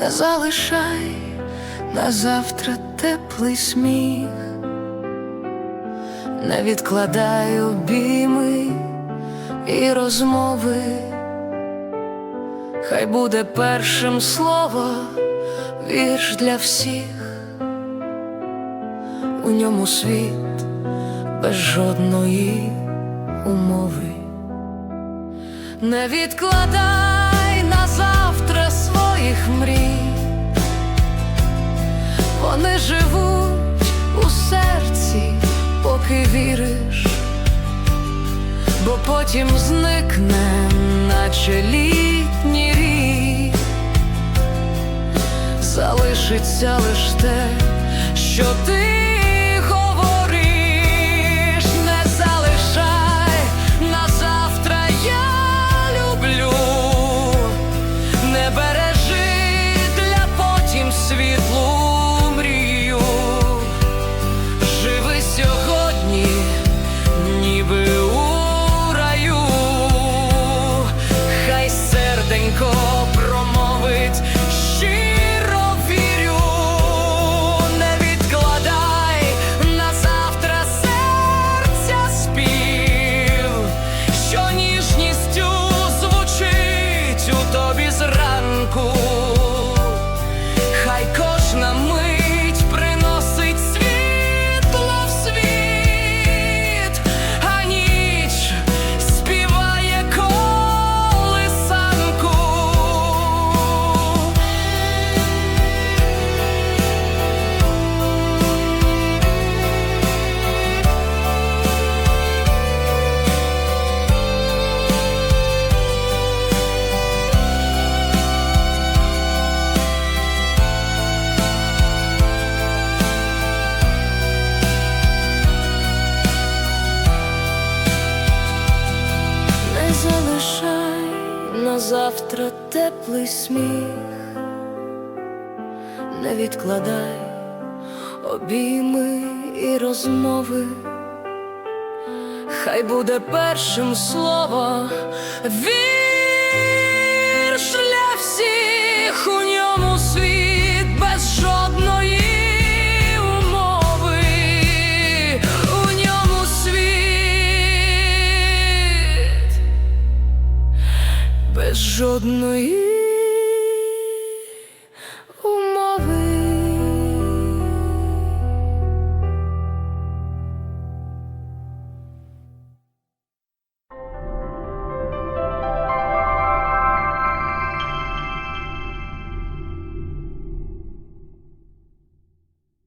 не залишай на завтра теплий сміх, не відкладай обійми і розмови, хай буде першим слово, вірш для всіх, у ньому світ без жодної умови. Не відкладай своїх мрій, вони живуть у серці, поки віриш, бо потім зникне, наче літній рік, залишиться лиш те, що ти залишай на завтра теплий сміх, не відкладай обійми і розмови, хай буде першим слово вірш без жодної